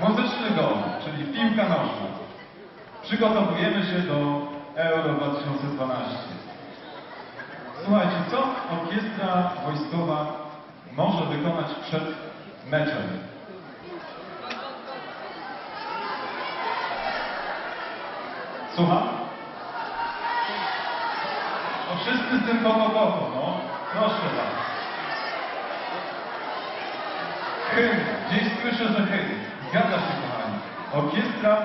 Muzyczny golf, czyli piłka nożna. Przygotowujemy się do Euro 2012. Słuchajcie, co orkiestra wojskowa może wykonać przed meczem? Słucham? No wszyscy z tym no. Proszę was. Hymn. Gdzieś słyszę, że hymn. Zgadza się, kochani. Orkiestra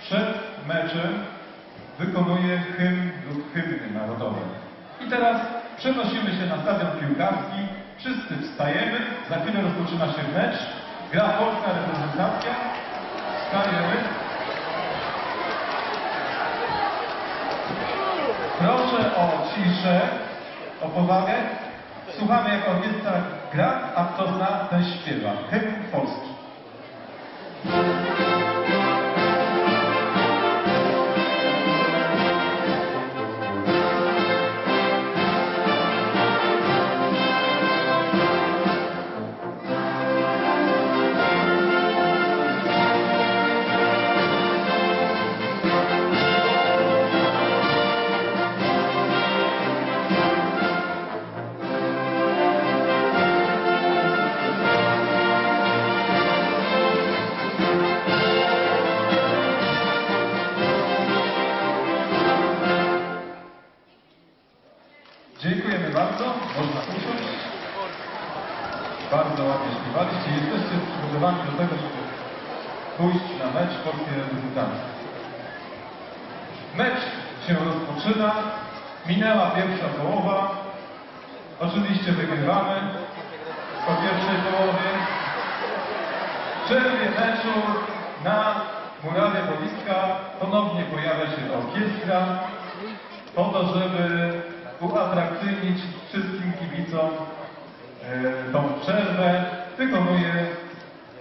przed meczem wykonuje hymn lub hymny narodowe. I teraz przenosimy się na stadion piłkarski. Wszyscy wstajemy. Za chwilę rozpoczyna się mecz. Gra polska reprezentacja. Wstajemy. Proszę o ciszę, o powagę. Słuchamy jak orkiestra gra, a kto zna, ten śpiewa. Hymn polski. Thank you. Minęła pierwsza połowa. Oczywiście wygrywamy po pierwszej połowie. W przerwie meczu na murawie boiska ponownie pojawia się orkiestra po to, żeby uatrakcyjnić wszystkim kibicom e, tą przerwę, wykonuje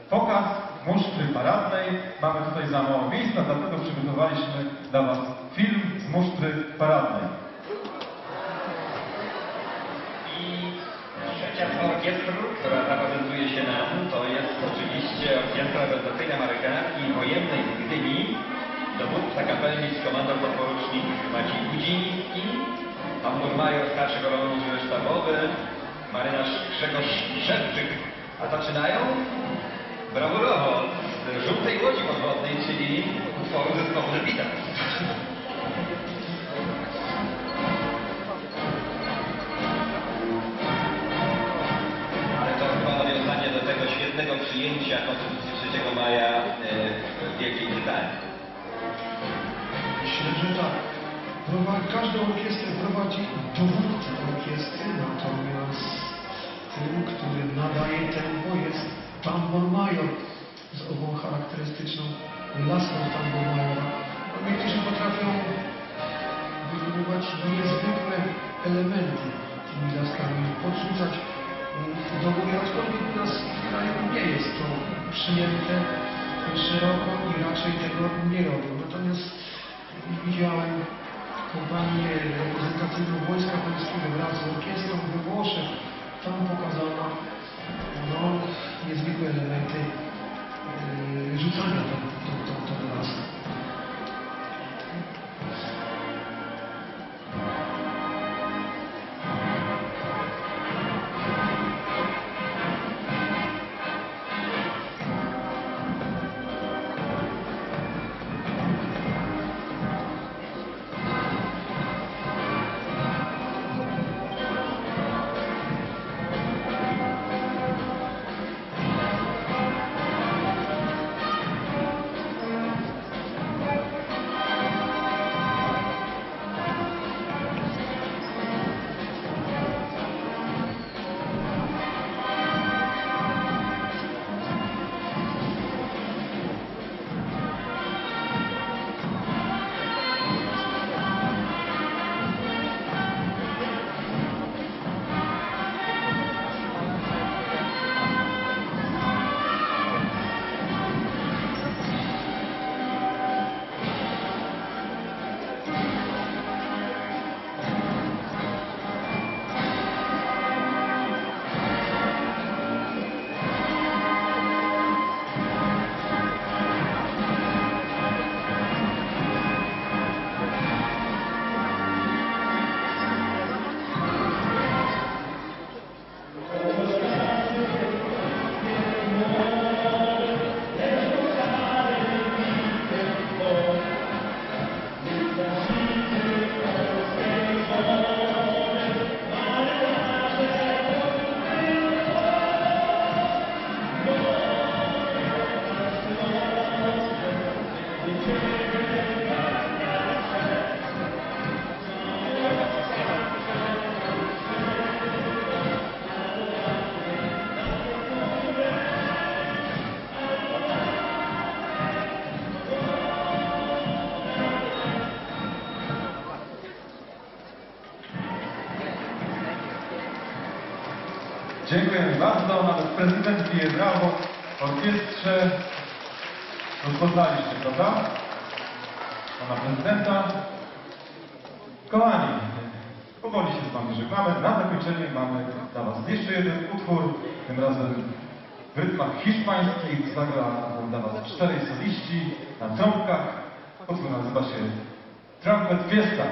pokaz musztry paradnej. Mamy tutaj za mało miejsca, dlatego przygotowaliśmy dla Was film dowódca kapelnik komandor podporucznik Maciej Gudziński, pan burmajor starszy kolonel sztabowy, marynarz Grzegorz Szewczyk, a zaczynają brawurowo z żółtej łodzi podwodnej, czyli utworu zespołu Beatles. Ale to chyba nawiązanie do tego świetnego przyjęcia Konstytucji 3 maja e, w Wielkiej Brytanii. Myślę, że tak. Prowadzi, każdą orkiestrę prowadzi dowódca orkiestry, natomiast tym, który nadaje tempo jest tambor major z ową charakterystyczną laską tambor majora. No, niektórzy potrafią wykonywać niezwykłe elementy tymi laskami, podrzucać mm, do góry, aczkolwiek u nas w kraju nie jest to przyjęte szeroko i raczej tego nie robią. Natomiast widziałem kompanię reprezentacyjną Wojska Polskiego wraz z orkiestrą we Włoszech. Tam pokazano Dziękujemy bardzo. Nawet prezydent bije brawo. Orkiestrze rozpoznaliście, prawda? Pana prezydenta. Kochani, powoli się z Wami żegnamy. Na zakończenie mamy dla Was jeszcze jeden utwór, tym razem w rytmach hiszpańskich. Zagra dla Was czterej soliści na trąbkach. Utwór nazywa się Trumpet Fiesta.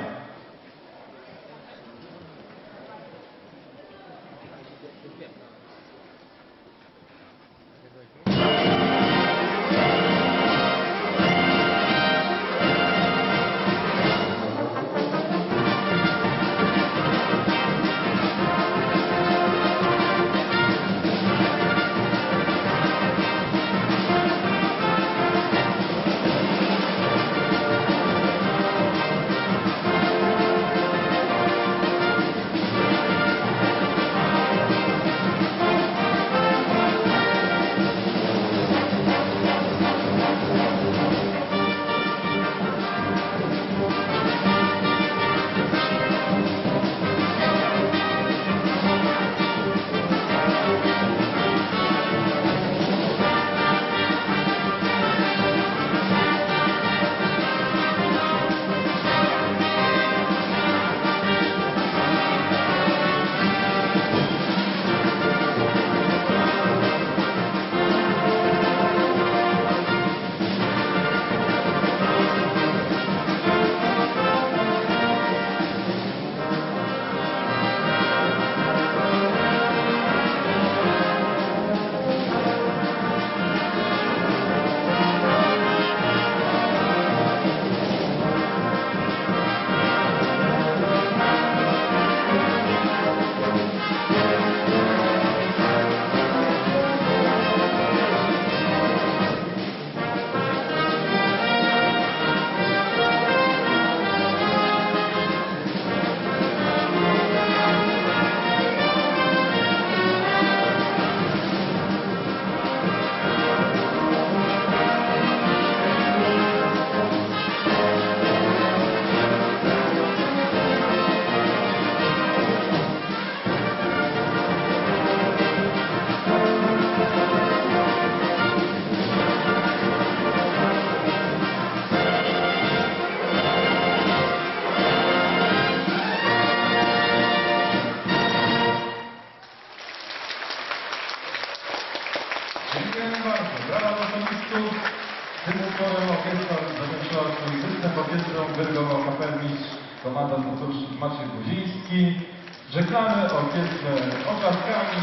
Występ. Orkiestrą dyrygował kapelmistrz komandant motorski Maciej Guziński. Żegnamy orkiestrę oklaskami.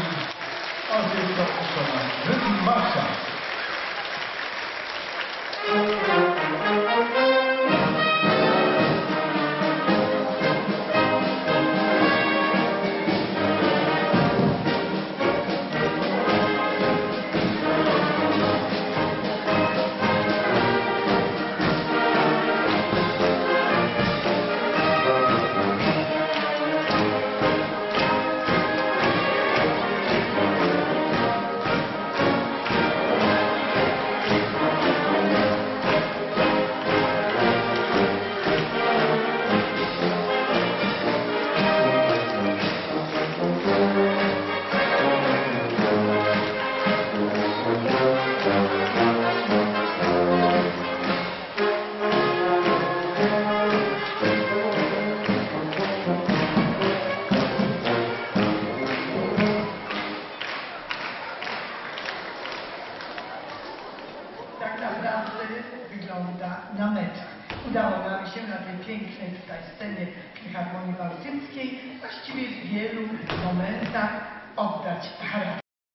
Orkiestra puszczona. Rytm marsza.